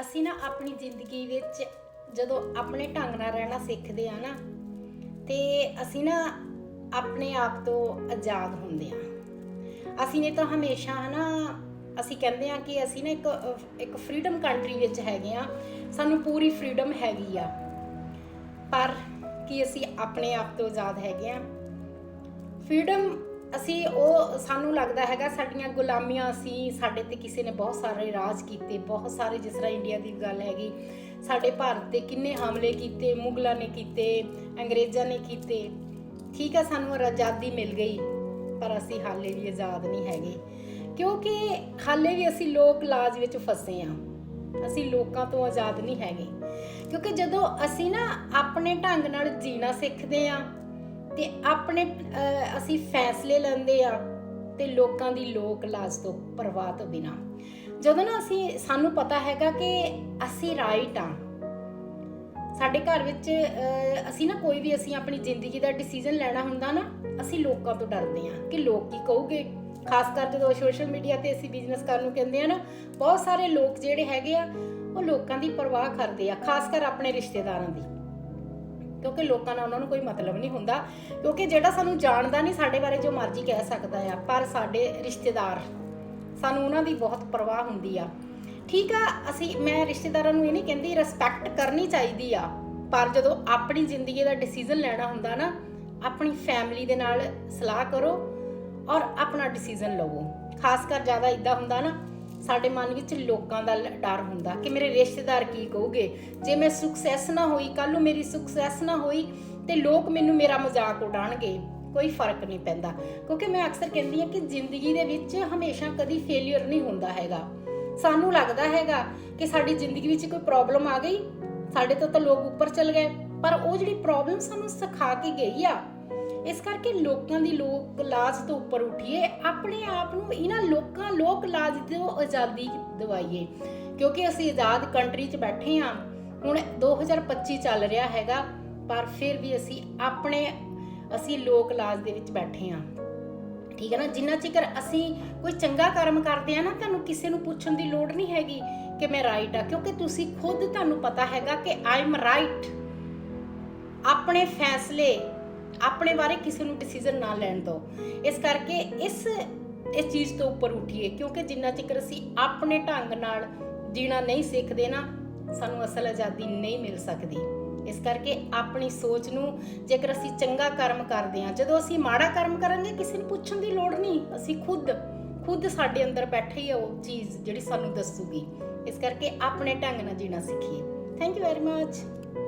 ਅਸੀਂ ਨਾ ਆਪਣੀ ਜ਼ਿੰਦਗੀ ਵਿੱਚ ਜਦੋਂ ਆਪਣੇ ਢੰਗ ਨਾਲ ਰਹਿਣਾ ਸਿੱਖਦੇ ਆ ਨਾ, ਤੇ ਅਸੀਂ ਨਾ ਆਪਣੇ ਆਪ ਤੋਂ ਆਜ਼ਾਦ ਹੁੰਦੇ ਆ। ਅਸੀਂ ਨੇ ਤਾਂ ਹਮੇਸ਼ਾ ਹੈ ਨਾ ਅਸੀਂ ਕਹਿੰਦੇ ਆ ਕਿ ਅਸੀਂ ਨਾ ਇੱਕ ਇੱਕ ਫਰੀडम ਕੰਟਰੀ ਵਿੱਚ ਹੈਗੇ ਆ, ਸਾਨੂੰ ਪੂਰੀ ਫਰੀडम ਹੈਗੀ ਆ। ਪਰ ਕੀ ਅਸੀਂ ਆਪਣੇ ਆਪ ਤੋਂ ਆਜ਼ਾਦ ਹੈਗੇ ਆ? ਫਰੀडम ਅਸੀਂ ਉਹ ਸਾਨੂੰ ਲੱਗਦਾ ਹੈਗਾ ਸਾਡੀਆਂ ਗੁਲਾਮੀਆਂ ਸੀ, ਸਾਡੇ ਤੇ ਕਿਸੇ ਨੇ ਬਹੁਤ ਸਾਰੇ ਰਾਜ ਕੀਤੇ, ਬਹੁਤ ਸਾਰੇ ਜਿਸ ਤਰ੍ਹਾਂ ਇੰਡੀਆ ਦੀ ਗੱਲ ਹੈਗੀ, ਸਾਡੇ ਭਾਰਤ ਤੇ ਕਿੰਨੇ ਹਮਲੇ ਕੀਤੇ, ਮੁਗਲਾਂ ਨੇ ਕੀਤੇ, ਅੰਗਰੇਜ਼ਾਂ ਨੇ ਕੀਤੇ। ਠੀਕ ਹੈ ਸਾਨੂੰ ਆਜ਼ਾਦੀ ਮਿਲ ਗਈ, ਪਰ ਅਸੀਂ ਹਾਲੇ ਵੀ ਆਜ਼ਾਦ ਨਹੀਂ ਹੈਗੇ। ਕਿਉਂਕਿ ਹਾਲੇ ਵੀ ਅਸੀਂ ਲੋਕ ਲਾਜ ਵਿੱਚ ਫਸੇ ਆ ਅਸੀਂ ਲੋਕਾਂ ਤੋਂ ਆਜ਼ਾਦ ਨਹੀਂ ਹੈਗੇ। ਕਿਉਂਕਿ ਜਦੋਂ ਅਸੀਂ ਨਾ ਆਪਣੇ ਢੰਗ ਨਾਲ ਜੀਣਾ ਸਿੱਖਦੇ ਆ ਤੇ ਆਪਣੇ ਅਸੀਂ ਫੈਸਲੇ ਲੈਂਦੇ ਆ ਤੇ ਲੋਕਾਂ ਦੀ ਲੋਕ ਲਾਜ ਤੋਂ ਪਰਵਾਹ ਤੋਂ ਬਿਨਾ। ਜਦੋਂ ਨਾ ਅਸੀਂ, ਸਾਨੂੰ ਪਤਾ ਹੈਗਾ ਕਿ ਅਸੀਂ ਰਾਈਟ ਆ। ਸਾਡੇ ਘਰ ਵਿੱਚ ਅਸੀਂ ਨਾ ਕੋਈ ਵੀ ਅਸੀਂ ਆਪਣੀ ਜ਼ਿੰਦਗੀ ਦਾ ਡਿਸੀਜਨ ਲੈਣਾ ਹੁੰਦਾ ਨਾ, ਅਸੀਂ ਲੋਕਾਂ ਤੋਂ ਡਰਦੇ ਆ ਕਿ ਲੋਕ ਕੀ ਕਹੋਗੇ। ਖਾਸ ਕਰ ਜਦੋਂ ਸੋਸ਼ਲ ਮੀਡੀਆ ਤੇ ਅਸੀਂ ਬਿਜ਼ਨਸ ਕਰਨ ਨੂੰ ਕਹਿੰਦੇ ਆ ਨਾ, ਬਹੁਤ ਸਾਰੇ ਲੋਕ ਜਿਹੜੇ ਹੈਗੇ ਆ, ਉਹ ਲੋਕਾਂ ਦੀ ਪਰਵਾਹ ਕਰਦੇ ਆ, ਖਾਸ ਕਰ ਆਪਣੇ ਰਿਸ਼ਤੇਦਾਰਾਂ ਦੀ। ਕਿਉਂਕਿ ਲੋਕਾਂ ਨਾਲ ਉਹਨਾਂ ਨੂੰ ਕੋਈ ਮਤਲਬ ਨਹੀਂ ਹੁੰਦਾ, ਕਿਉਂਕਿ ਜਿਹੜਾ ਸਾਨੂੰ ਜਾਣਦਾ ਨਹੀਂ ਸਾਡੇ ਬਾਰੇ, ਜੋ ਮਰਜ਼ੀ ਕਹਿ ਸਕਦਾ ਆ, ਪਰ ਸਾਡੇ ਰਿਸ਼ਤੇਦਾਰ, ਸਾਨੂੰ ਉਹਨਾਂ ਦੀ ਬਹੁਤ ਪਰਵਾਹ ਹੁੰਦੀ ਆ। ਠੀਕ ਆ, ਅਸੀਂ, ਮੈਂ ਰਿਸ਼ਤੇਦਾਰਾਂ ਨੂੰ ਇਹ ਨਹੀਂ ਕਹਿੰਦੀ ਰਿਸਪੈਕਟ ਕਰਨੀ ਚਾਹੀਦੀ ਆ, ਪਰ ਜਦੋਂ ਆਪਣੀ ਜ਼ਿੰਦਗੀ ਦਾ ਡਿਸੀਜਨ ਲੈਣਾ ਹੁੰਦਾ ਨਾ, ਆਪਣੀ ਫੈਮਿਲੀ ਦੇ ਨਾਲ ਸਲਾਹ ਕਰੋ ਔਰ ਆਪਣਾ ਡਿਸੀਜਨ ਲਵੋ। ਖਾਸ ਕਰ ਜ਼ਿਆਦਾ ਇਦਾਂ ਹੁੰਦਾ ਨਾ ਸਾਡੇ ਮਨ ਵਿੱਚ ਲੋਕਾਂ ਦਾ ਡਰ ਹੁੰਦਾ ਕਿ ਮੇਰੇ ਰਿਸ਼ਤੇਦਾਰ ਕੀ ਕਹੋਗੇ? ਜੇ ਮੈਂ ਸਕਸੈਸ ਨਾ ਹੋਈ ਕੱਲ ਨੂੰ ਮੇਰੀ ਸਕਸੈਸ ਨਾ ਹੋਈ ਤੇ ਲੋਕ ਮੈਨੂੰ ਮੇਰਾ ਮਜ਼ਾਕ ਉਡਾਣਗੇ ਕੋਈ ਫ਼ਰਕ ਨਹੀਂ ਪੈਂਦਾ। ਕਿਉਂਕਿ ਮੈਂ ਅਕਸਰ ਕਹਿੰਦੀ ਹਾਂ ਕਿ ਜ਼ਿੰਦਗੀ ਦੇ ਵਿੱਚ ਹਮੇਸ਼ਾ ਕਦੀ ਫੇਲਿਅਰ ਨਹੀਂ ਹੁੰਦਾ ਹੈਗਾ। ਸਾਨੂੰ ਲੱਗਦਾ ਹੈਗਾ ਕਿ ਸਾਡੀ ਜ਼ਿੰਦਗੀ ਵਿੱਚ ਕੋਈ ਪ੍ਰੋਬਲਮ ਆ ਗਈ, ਸਾਡੇ ਤੋਂ ਤਾਂ ਲੋਕ ਉੱਪਰ ਚਲ ਗਏ, ਪਰ ਉਹ ਜਿਹੜੀ ਪ੍ਰੋਬਲਮ ਸਾਨੂੰ ਸਿਖਾ ਕੇ ਗਈ ਆ ਇਸ ਕਰਕੇ ਲੋਕਾਂ ਦੀ ਲੋਕ ਲਾਜ ਤੋਂ ਉੱਪਰ ਉਠੀਏ, ਆਪਣੇ ਆਪ ਨੂੰ ਇਹਨਾਂ ਲੋਕਾਂ, ਲੋਕ ਲਾਜ ਤੋਂ ਆਜ਼ਾਦੀ ਦਿਵਾਈਏ। ਕਿਉਂਕਿ ਅਸੀਂ ਆਜ਼ਾਦ ਕੰਟਰੀ 'ਚ ਬੈਠੇ ਹਾਂ, ਹੁਣ 2025 ਚੱਲ ਰਿਹਾ ਹੈਗਾ, ਪਰ ਫਿਰ ਵੀ ਅਸੀਂ ਆਪਣੇ, ਅਸੀਂ ਲੋਕ ਲਾਜ ਦੇ ਵਿੱਚ ਬੈਠੇ ਹਾਂ। ਠੀਕ ਹੈ ਨਾ? ਜਿੰਨਾ ਚਿਕਰ ਅਸੀਂ ਕੋਈ ਚੰਗਾ ਕਰਮ ਕਰਦੇ ਆ ਨਾ, ਤੁਹਾਨੂੰ ਕਿਸੇ ਨੂੰ ਪੁੱਛਣ ਦੀ ਲੋੜ ਨਹੀਂ ਹੈਗੀ ਕਿ ਮੈਂ ਰਾਈਟ ਆ ਕਿਉਂਕਿ ਤੁਸੀਂ ਖੁਦ ਤੁਹਾਨੂੰ ਪਤਾ ਹੈਗਾ ਕਿ ਆਈ ਐਮ ਰਾਈਟ ਆਪਣੇ ਫੈਸਲੇ ਆਪਣੇ ਬਾਰੇ ਕਿਸੇ ਨੂੰ ਡਿਸੀਜਨ ਨਾ ਲੈਣ ਦਿਓ। ਇਸ ਕਰਕੇ ਇਸ ਇਸ ਚੀਜ਼ ਤੋਂ ਉੱਪਰ ਉੱਠੀਏ, ਕਿਉਂਕਿ ਜਿੰਨਾ ਚਿਕਰ ਅਸੀਂ ਆਪਣੇ ਢੰਗ ਨਾਲ ਜੀਣਾ ਨਹੀਂ ਸਿੱਖਦੇ ਨਾ, ਸਾਨੂੰ ਅਸਲ ਆਜ਼ਾਦੀ ਨਹੀਂ ਮਿਲ ਸਕਦੀ। ਇਸ ਕਰਕੇ ਆਪਣੀ ਸੋਚ ਨੂੰ ਜੇਕਰ ਅਸੀਂ ਚੰਗਾ ਕਰਮ ਕਰਦੇ ਹਾਂ, ਜਦੋਂ ਅਸੀਂ ਮਾੜਾ ਕਰਮ ਕਰਾਂਗੇ, ਕਿਸੇ ਨੂੰ ਪੁੱਛਣ ਦੀ ਲੋੜ ਨਹੀਂ, ਅਸੀਂ ਖੁਦ ਖੁਦ ਸਾਡੇ ਅੰਦਰ ਬੈਠੀ ਹੀ ਆ ਉਹ ਚੀਜ਼ ਜਿਹੜੀ ਸਾਨੂੰ ਦੱਸੂਗੀ। ਇਸ ਕਰਕੇ ਆਪਣੇ ਢੰਗ ਨਾਲ ਜੀਣਾ ਸਿੱਖੀਏ। Thank you very much